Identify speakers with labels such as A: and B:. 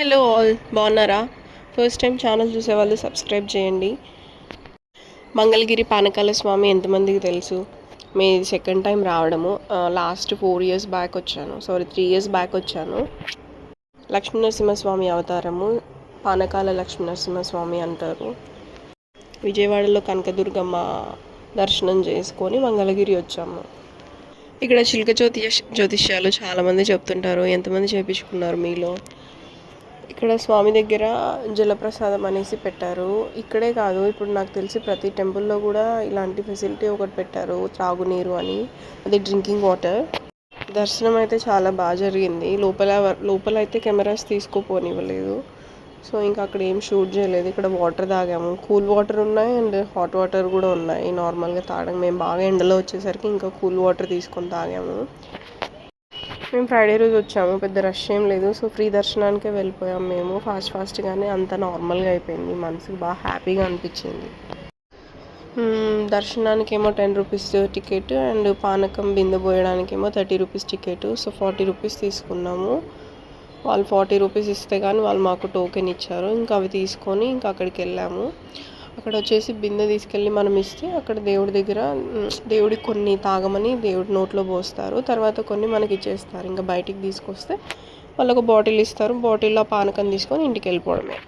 A: Hello all బాగున్నారా? First time channel చూసే వాళ్ళు సబ్స్క్రైబ్ చేయండి. మంగళగిరి పానకాల స్వామి ఎంతమందికి తెలుసు? మీ సెకండ్ టైం రావడము. లాస్ట్ ఫోర్ ఇయర్స్ బ్యాక్ వచ్చాను. సారీ త్రీ ఇయర్స్ బ్యాక్ వచ్చాను. లక్ష్మీనరసింహస్వామి అవతారము. పానకాల లక్ష్మీనరసింహస్వామి అంటారు. విజయవాడలో కనకదుర్గమ్మ దర్శనం చేసుకొని మంగళగిరి వచ్చాము. ఇక్కడ చిలుక జ్యోతిష జ్యోతిష్యాలు చాలామంది చెప్తుంటారు. ఎంతమంది చేయించుకున్నారు మీలో? ఇక్కడ స్వామి దగ్గర జలప్రసాదం అనేసి పెట్టారు. ఇక్కడే కాదు ఇప్పుడు నాకు తెలిసి ప్రతి టెంపుల్లో కూడా ఇలాంటి ఫెసిలిటీ ఒకటి పెట్టారు త్రాగునీరు అని అది డ్రింకింగ్ వాటర్. దర్శనం అయితే చాలా బాగా జరిగింది. లోపల లోపల అయితే కెమెరాస్ తీసుకోపోనివ్వలేదు. సో ఇంకా అక్కడ ఏం షూట్ చేయలేదు. ఇక్కడ వాటర్ తాగాము. కూల్ వాటర్ ఉన్నాయి అండ్ హాట్ వాటర్ కూడా ఉన్నాయి. నార్మల్గా తాగడం మేము బాగా ఎండలో వచ్చేసరికి ఇంకా కూల్ వాటర్ తీసుకొని తాగాము. మేము ఫ్రైడే రోజు వచ్చాము పెద్ద రష్ ఏం లేదు. సో ఫ్రీ దర్శనానికే వెళ్ళిపోయాం మేము. ఫాస్ట్ ఫాస్ట్గానే అంత నార్మల్గా అయిపోయింది. మనసుకి బాగా హ్యాపీగా అనిపించింది. దర్శనానికి ఏమో టెన్ రూపీస్ టికెట్ అండ్ పానకం బిందె పోయడానికి ఏమో thirty rupees ticket so forty rupees తీసుకున్నాము. వాళ్ళు ఫార్టీ రూపీస్ ఇస్తే కానీ వాళ్ళు మాకు టోకెన్ ఇచ్చారు. ఇంకా అవి తీసుకొని ఇంకా అక్కడికి వెళ్ళాము. అక్కడ వచ్చేసి బిందె తీసుకెళ్ళి మనం ఇస్తే అక్కడ దేవుడి దగ్గర దేవుడికి కొన్ని తాగమని దేవుడి నోట్లో పోస్తారు. తర్వాత కొన్ని మనకి ఇచ్చేస్తారు. ఇంకా బయటికి తీసుకొస్తే వాళ్ళకు బాటిల్ ఇస్తారు. బాటిల్లో పానకం తీసుకొని ఇంటికి వెళ్ళిపోవడమే.